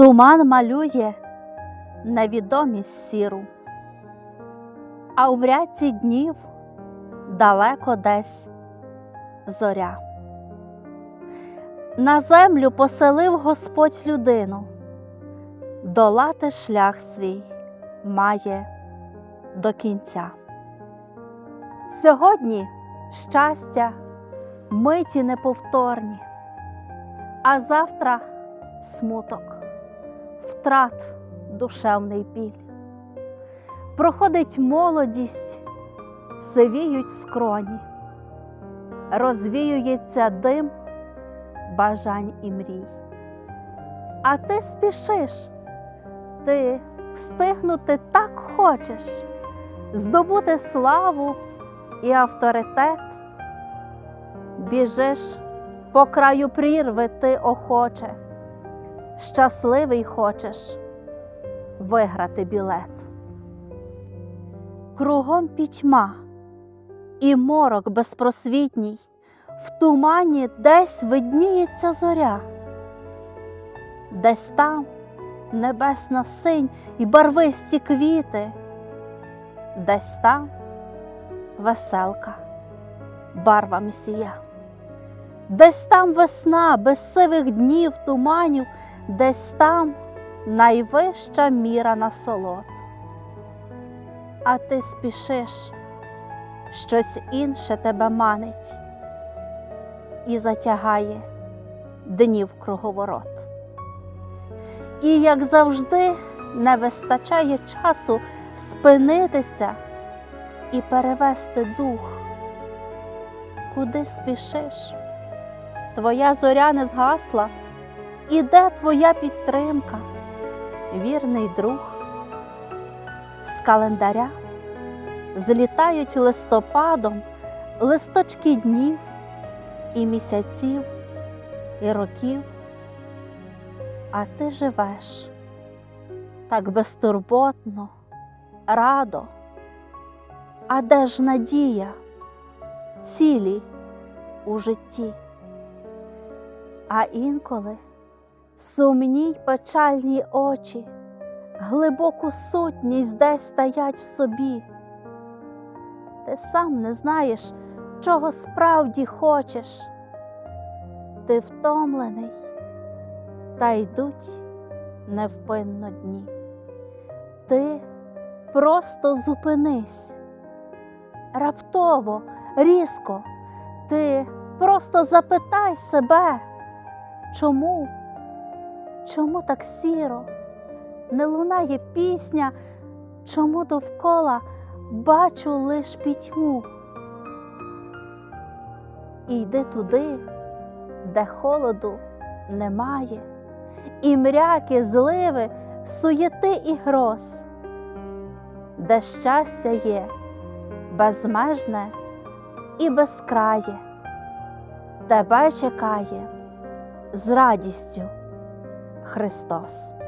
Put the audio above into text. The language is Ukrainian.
Туман малює невідомість сіру, а у мряці днів далеко десь зоря. На землю поселив Господь людину, долати шлях свій має до кінця. Сьогодні щастя, миті неповторні, а завтра смуток, втрат душевний біль. Проходить молодість, сивіють скроні, розвіюється дим бажань і мрій. А ти спішиш, ти встигнути так хочеш, здобути славу і авторитет. Біжиш по краю прірви ти охоче, щасливий хочеш виграти білет. Кругом пітьма і морок безпросвітній, в тумані десь видніється зоря, десь там небесна синь і барвисті квіти, десь там веселка барвами сія. Десь там весна без сивих днів, туманів, десь там найвища міра насолод. А ти спішиш, щось інше тебе манить і затягає днів круговорот. І, як завжди, не вистачає часу спинитися і перевести дух. Куди спішиш? Твоя зоря не згасла, і де твоя підтримка, вірний друг. З календаря злітають листопадом листочки днів і місяців, і років, а ти живеш так безтурботно, радо. А де ж надія, цілі у житті? А інколи сумні й печальні очі, глибоку сутність десь стоять в собі. Ти сам не знаєш, чого справді хочеш. Ти втомлений, та йдуть невпинно дні. Ти просто зупинись. Раптово, різко, ти просто запитай себе, чому? Чому так сіро? Не лунає пісня, чому довкола бачу лиш пітьму? І йди туди, де холоду немає, і мряки, зливи, суєти і гроз, де щастя є безмежне і безкрає, тебе чекає з радістю Христос.